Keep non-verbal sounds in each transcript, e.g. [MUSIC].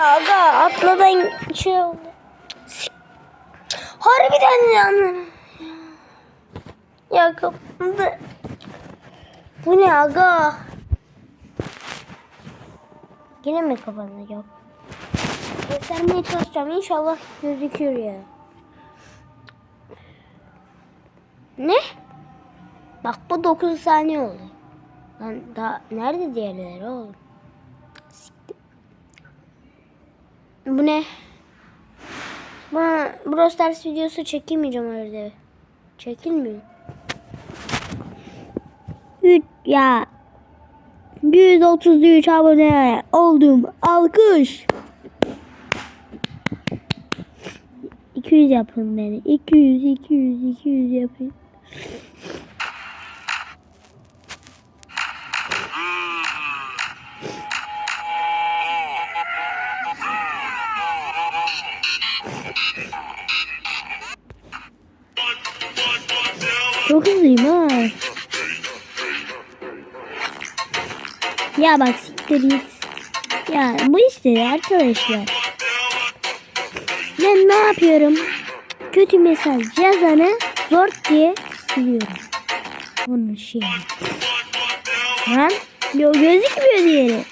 Aga atladan şey oldu. Harbiden yani. Ya kapandı. Bu ne aga? Yine mi kapandı? Yok. Göstermeye çalışacağım. İnşallah gözüküyor ya. Ne? Bak bu 9 saniye oldu. Lan daha nerede diğerleri oğlum? Bu ne? Bana Brawl Stars videosu çekemeyeceğim öyle. Çekilmiyor. Üç, ya 133 abone oldum. Alkış. 200 yapın beni. 200, 200, 200 yapın. Ya bak siktir. Ya bu işte arkadaşlar. Ben ne yapıyorum? Kötü mesaj yazanı zor diye siliyorum. Onun şeyi. Lan yo gözükmüyor diğeri.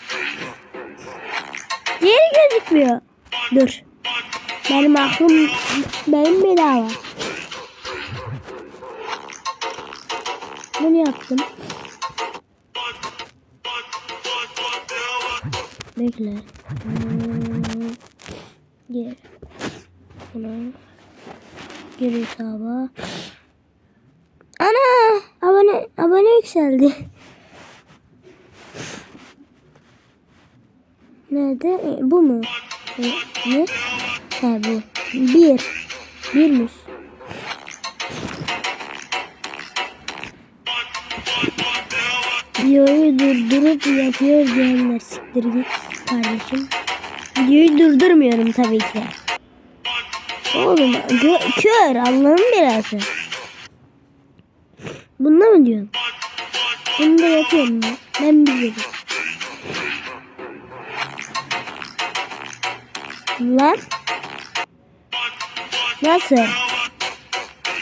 Diğeri gözükmüyor. Dur. Benim aklım benim bedava. Bunu yaptım. Bekle. Hmm. Gir. Bunu. Gir hesaba. Ana! Abone, abone yükseldi. Nerede? E, bu mu? E, ne? Ha bu. Bir. Birmiş. Videoyu durdurup yapıyor diyenler siktir git kardeşim. Videoyu durdurmuyorum tabii ki. Oğlum kör Allah'ın belası. Bunda mı diyorsun? Bunu da yapıyorum ben. Ben biliyorum. Lan. Nasıl?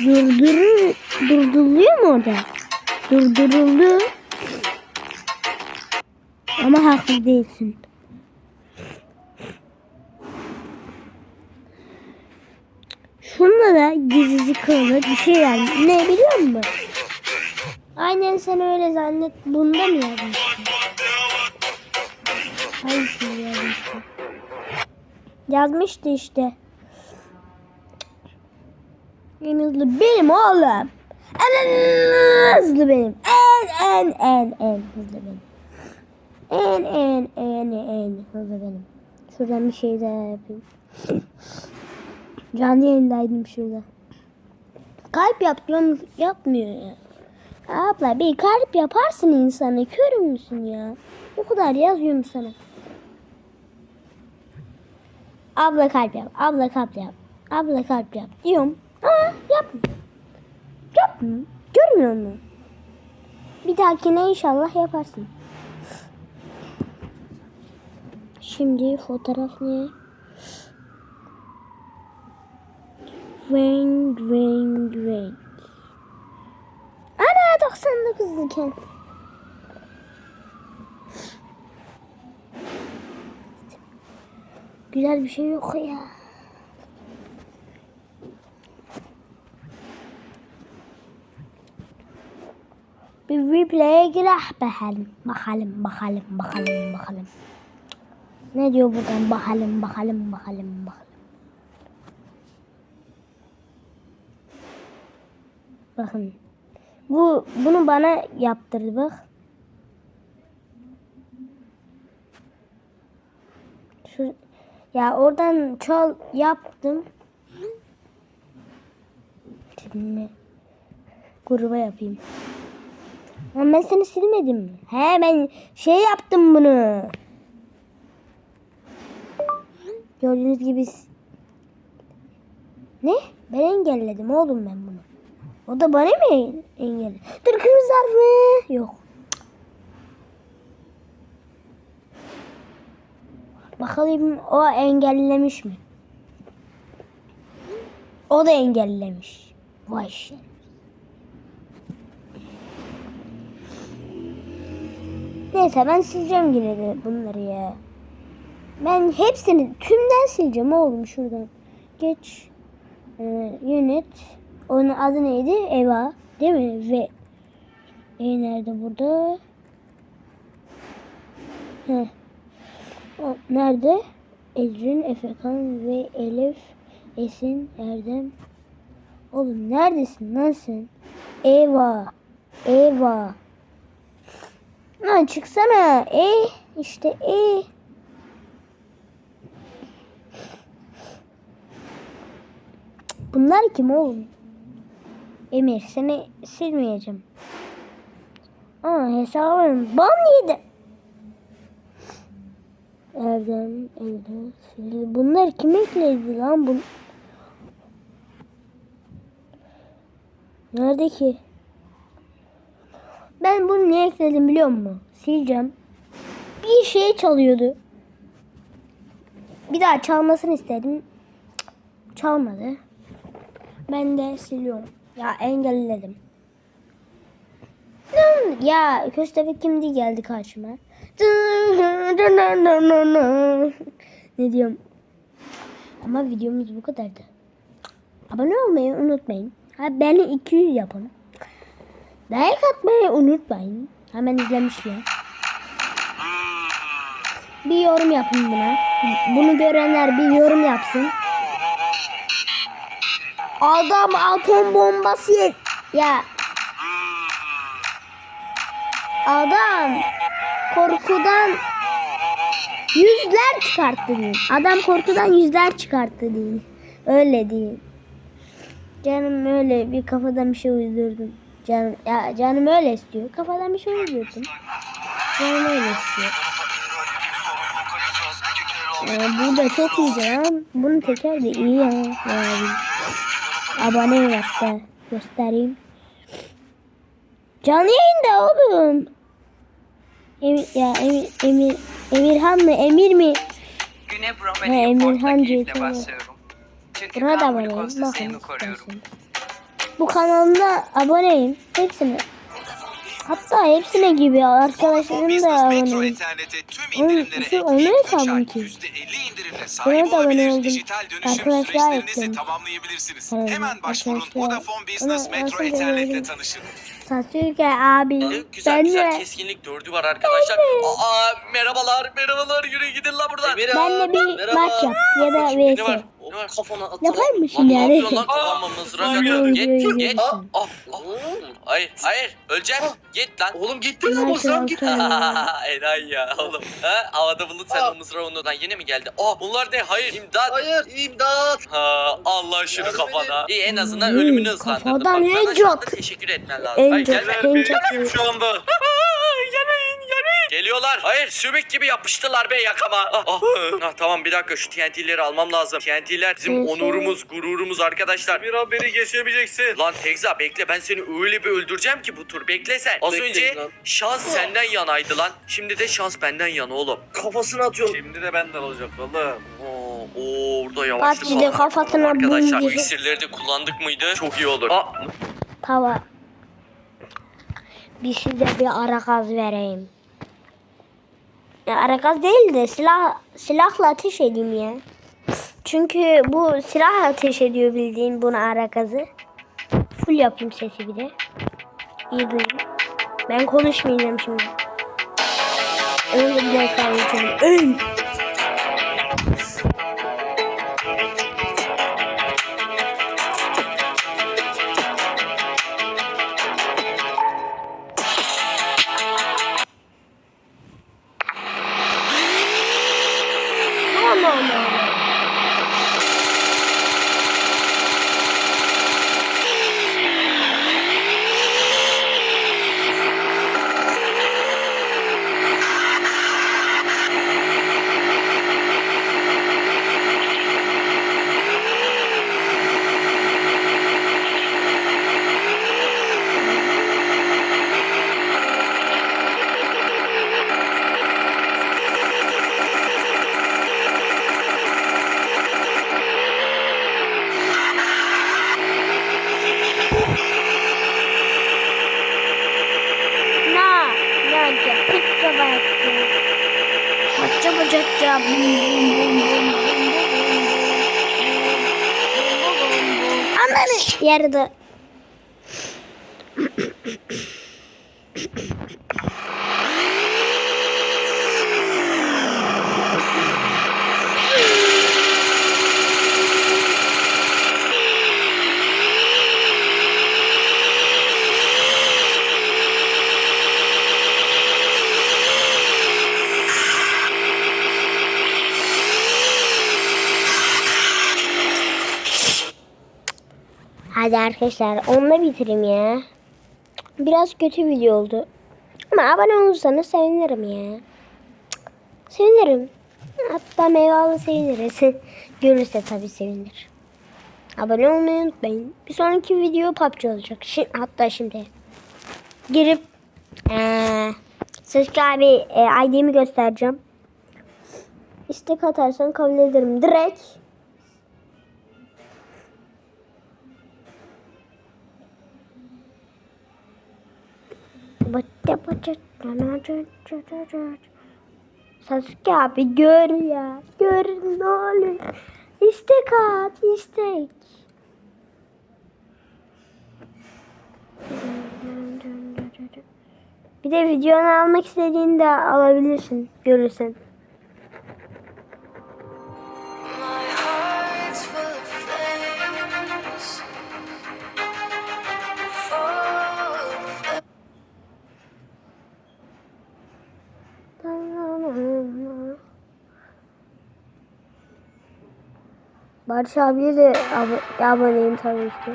Durdurur, durduruluyor mu orada? Durduruldu. Ama haklı değilsin. Şunda da gizli kılı bir şey yani. Ne biliyor musun? Aynen sen öyle zannet. Bunda mı yazmıştın? Hangisini yazmıştı? Yazmıştı işte. En hızlı benim oğlum. En, en hızlı benim. En en en en hızlı benim. En en en en hızlı benim. Şuradan bir şey daha yapayım. Canlı yayındaydım şurada. Kalp yap diyorum yapmıyor ya. Abla bir kalp yaparsın insana. Kör müsün ya? O kadar yazıyorum sana. Abla kalp yap. Abla kalp yap. Abla kalp yap diyorum. Aa yapma. Yapma. Görmüyor musun? Bir dahakine inşallah yaparsın. Şimdi fotoğraf ne? Ring ring ring. Ana 99 iken. Güzel bir şey yok ya. Bir replay'e girer bakalım. Bakalım, bakalım, bakalım, bakalım. Ne diyor buradan? Bakalım, bakalım, bakalım, bakalım. Bakın. Bu bunu bana yaptırdı bak. Şu ya oradan çal yaptım. Şimdi gruba yapayım. Lan ben seni silmedim mi? He ben şey yaptım bunu. Gördüğünüz gibi ne? Ben engelledim oğlum ben bunu. O da bana mı engel? Dur kırmızı harf mı? Yok. Bakalım o engellemiş mi? O da engellemiş. Vay şey. Neyse ben sileceğim yine de bunları ya. Ben hepsini tümden sileceğim oğlum şuradan. Geç. Ee, yönet. Onun adı neydi? Eva. Değil mi? Ve E nerede burada? Heh. Nerede? Ecrin, Efekan ve Elif, Esin, Erdem. Oğlum neredesin sen? Eva. Eva. Lan çıksana. E işte e. Bunlar kim oğlum? Emir seni silmeyeceğim. Aa hesabım ban yedi. Erdem, Erdem, Fili. Bunlar kim ekledi lan bu? Nerede ki? Ben bunu niye ekledim biliyor musun? Sileceğim. Bir şey çalıyordu. Bir daha çalmasını istedim. Çalmadı. Ben de siliyorum. Ya engelledim. Ya köstebek kimdi geldi karşıma. Ne diyorum? Ama videomuz bu kadardı. Abone olmayı unutmayın. Ha beni 200 yapın. Like atmayı unutmayın. Hemen izlemişler. Bir yorum yapın buna. Bunu görenler bir yorum yapsın. Adam atom bombası ye- Ya. Adam korkudan yüzler çıkarttı diyeyim. Adam korkudan yüzler çıkarttı diyeyim. Öyle değil. Canım öyle bir kafadan bir şey uydurdum. Canım ya canım öyle istiyor. Kafadan bir şey uydurdum. Canım öyle istiyor. Ee, bu da çok iyi lan. Bunun teker de iyi ya. Yani. Abone hatta göstereyim. Canlı yayında oğlum. Emir, ya Emir, Emir, Emirhan mı? Emir mi? Güne Bromeli Emirhan keyifle basıyorum. Çünkü Buna da aboneyim. Bakın koruyorum. Bu kanalına aboneyim. Hepsine. Hatta hepsine gibi arkadaşlarım da tüm Onun- ekleyip 3 hesabım ki. %50 indirimle Buna da abone oldum. Dijital dönüşüm Arkadaşlar ekledim. tamamlayabilirsiniz. Evet, Hemen başvurun. Vodafone Business Ona Metro deneyelim? tanışın. Satürke abi. Güzel ben güzel de, keskinlik dördü var arkadaşlar. Aa merhabalar merhabalar yürü gidin la buradan. ben de bir maç yap ya da vs. Ne var kafana atalım. Yapar mısın Lan ne yani? yapıyorsun lan kafama mızrak Ay, atıyor. ay, Git ay, git. ay. Ah, ah, ah. Hayır hayır öleceğim. Git lan. Oğlum gitti lan mızrağım gitti. [LAUGHS] Eray ya oğlum. Ha, havada bulut sen o mızrağı ondan yine mi geldi? Aa bunlar ne? Hayır imdat. Hayır imdat. Ha, Allah şunu Yardım kafana. İyi en azından Hmm, ölümünü hızlandırdın. kafadan Bak, şu anda teşekkür etmen lazım. Hayır Headshot, gelme. headshot. şu anda. [LAUGHS] Geliyorlar. Hayır sümük gibi yapıştılar be yakama. Ah, ah. Ah, tamam bir dakika şu TNT'leri almam lazım. TNT'ler bizim onurumuz, gururumuz arkadaşlar. Bir haberi geçemeyeceksin. Lan Tekza bekle ben seni öyle bir öldüreceğim ki bu tur. Bekle sen. Az Bekleyin önce lan. şans senden yanaydı lan. Şimdi de şans benden yana oğlum. Kafasını atıyorum. Şimdi de benden olacak oğlum. Oo, oo, orada yavaşlık de var. kafasına Arkadaşlar gibi. iksirleri de kullandık mıydı? Çok iyi olur. Aa, Tava. Bir size bir ara gaz vereyim. Ya ara gaz değil de silah silahla ateş edeyim ya. Çünkü bu silah ateş ediyor bildiğin bunu ara gazı. Full yapayım sesi bir de. İyi duyun. Ben konuşmayacağım şimdi. Öyle bir kalacağım. Öl. Kaçta baktı. Kaçta bacakta. Ananı yarıda. Hadi arkadaşlar onunla bitireyim ya. Biraz kötü video oldu. Ama abone olursanız sevinirim ya. Sevinirim. Hatta meyvalı seviniriz. [LAUGHS] Görürse tabii sevinir. Abone olmayı unutmayın. Bir sonraki video PUBG olacak. Şimdi, hatta şimdi. Girip ee, Sasuke abi e, ID'mi göstereceğim. İstek atarsan kabul ederim. Direkt. Sasuke abi gör ya. Gör ne olur. İstek at istek. Bir de videonu almak istediğini de alabilirsin. Görürsen. Barış abiye de ab- aboneyim tabii ki.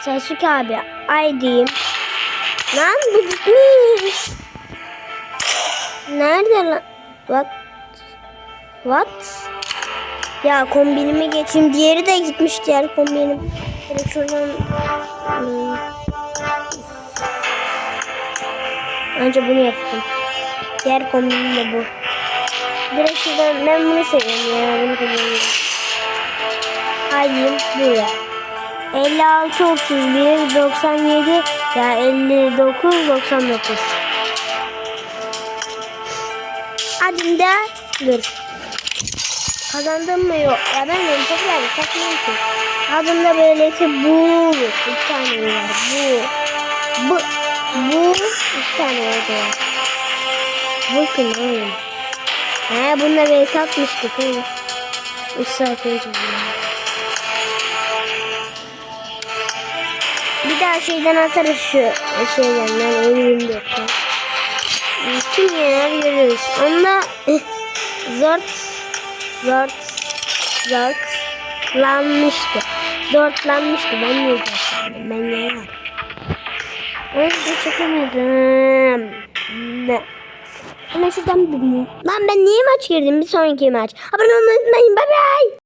Sasuke abi ay diyeyim. Lan bu gitmiş. Nerede lan? What? What? Ya kombinimi geçeyim. Diğeri de gitmiş diğer kombinim. Direkt şuradan... Hmm. Önce bunu yaptım. Diğer kombinim de bu. Şuradan ben bunu seviyorum ya. Hayır buraya. 56 31 97 ya 59 99. Adım da dur. Kazandım mı yok. Ya ben de popüler takmıyorum ki. Adımda böylesi bu. İki tane var. Bu. Bu. Bu. İki tane var. Bu kim oğlum? He bununla bir satmıştık öyle. 3 saat önce. Bir daha şeyden atarız şu şeyden ben eminim yok. Kim yener görürüz. Onda [LAUGHS] zor zor zor lanmıştı. Zorlanmıştı. Ben niye zorlandım? Ben niye var? Öyle çekemedim. Ne? Hemen şuradan bir Lan ben niye maç girdim? Bir sonraki maç. Abone olmayı unutmayın. Bay bay.